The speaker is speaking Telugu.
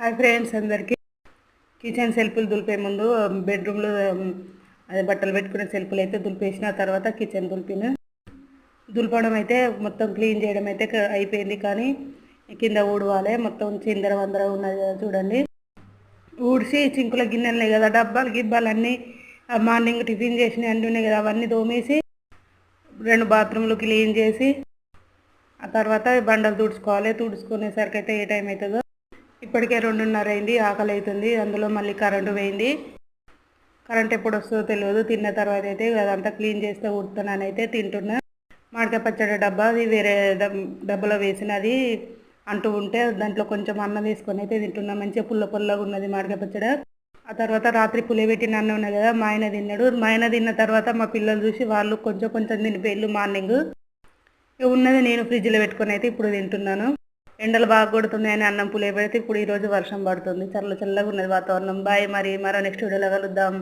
హాయ్ ఫ్రెండ్స్ అందరికీ. కిచెన్ సెల్ఫ్లు దులిపే ముందు బెడ్రూమ్లో అదే బట్టలు పెట్టుకునే సెల్ఫ్లు అయితే దులిపేసిన తర్వాత కిచెన్ దులిపిన. దులపడం అయితే మొత్తం క్లీన్ చేయడం అయితే అయిపోయింది కానీ కింద ఊడవాలి. మొత్తం చిందర వందర ఉన్నది కదా చూడండి. ఊడిసి చింకుల గిన్నెలు ఉన్నాయి కదా డబ్బాలు గిబ్బాలు అన్నీ మార్నింగ్ టిఫిన్ చేసినవి అన్నీ ఉన్నాయి కదా అవన్నీ తోమేసి రెండు బాత్రూమ్లు క్లీన్ చేసి ఆ తర్వాత బండలు తుడుచుకోవాలి. తుడుచుకునేసరికి అయితే ఏ టైం అవుతుందో ఇప్పటికే రెండున్నర అయింది ఆకలి అవుతుంది అందులో మళ్ళీ కరెంటు పోయింది. కరెంట్ ఎప్పుడు వస్తుందో తెలియదు. తిన్న తర్వాత అయితే అదంతా క్లీన్ చేస్తే ఉడుతున్నాను అయితే తింటున్నా. మామిడికాయ పచ్చడి డబ్బా అది వేరే డబ్బాలో వేసినది అంటూ ఉంటే దాంట్లో కొంచెం అన్నం వేసుకొని అయితే తింటున్నా. మంచిగా పుల్ల పుల్లగా ఉన్నది మామిడికాయ పచ్చడి. ఆ తర్వాత రాత్రి పులియబెట్టిన అన్నం ఉన్నది కదా మా ఆయన తిన్నాడు. మా ఆయన తిన్న తర్వాత మా పిల్లలు చూసి వాళ్ళు కొంచెం కొంచెం తినిపోయిళ్ళు మార్నింగ్. ఉన్నది నేను ఫ్రిడ్జ్లో పెట్టుకొని అయితే ఇప్పుడు తింటున్నాను. ఎండలు బాగా కొడుతుంది అని అన్నం పులియ పెడితే ఇప్పుడు ఈరోజు వర్షం పడుతుంది. చల్ల చల్లగా ఉన్నది వాతావరణం. బాయ్ మరి మరో నెక్స్ట్ వీడియోలో కలుద్దాం.